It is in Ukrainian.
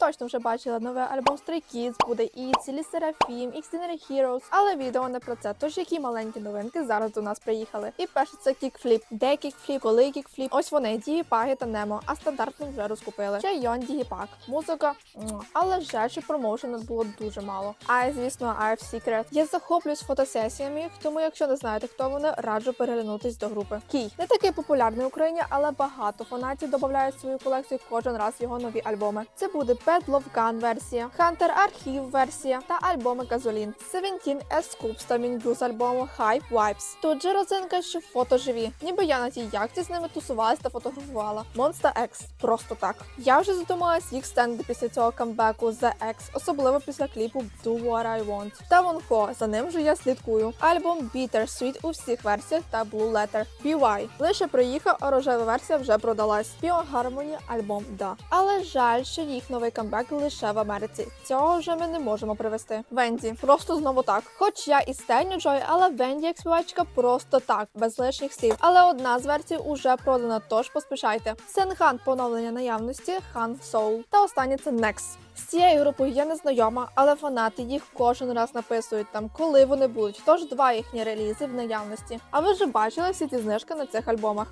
точно вже бачили новий альбом Stray Kids, буде і цілі Серафім, Extraordinary Heroes, але відео не про це. Тож які маленькі новинки зараз до нас приїхали. І перше це кікфліп. Де кікфліп, коли кікфліп. Ось вони дігіпаги та немо, а стандартно вже розкупили. Ще Йон Дігіпак. Музика, але жаль, промоушену було дуже мало. А і, звісно, IF Secret. Я захоплююсь фотосесіями, тому якщо не знаєте, хто вони, раджу переглянутись до групи. Кій не такий популярний в Україні, але багато фанатів додають свою колекцію кожен раз його нові альбоми. Це буде Bad Love Gun версія, Hunter Archive версія та альбоми Газолін, Seventeen Scoops та Мінгю з альбому Hype Vibes. Тут же родзинка, що фото живі, ніби я на тій якті з ними тусувалась та фотографувала. Monster X просто так. Я вже задумалась їх стенди після цього камбеку The X, особливо після кліпу Do What I Want. Та Вонхо, за ним вже я слідкую. Альбом Bitter Sweet у всіх версіях та Blue Letter. BY. Лише приїхав, а рожева версія вже продалась. Pure Harmony альбом да. Але жаль, що їх новий камбек лише в Америці. Цього вже ми не можемо привести. Венді, просто знову так. Хоч я і стейню Джой, але Венді як співачка просто так, без лишніх слів. Але одна з версій уже продана, тож поспішайте. Сенхан поновлення наявності, Хан Soul. Та останнє це Next. З цією групою я не знайома, але фанати їх кожен раз написують там, коли вони будуть. Тож два їхні релізи в наявності. А ви вже бачили всі ці знижки на цих альбомах.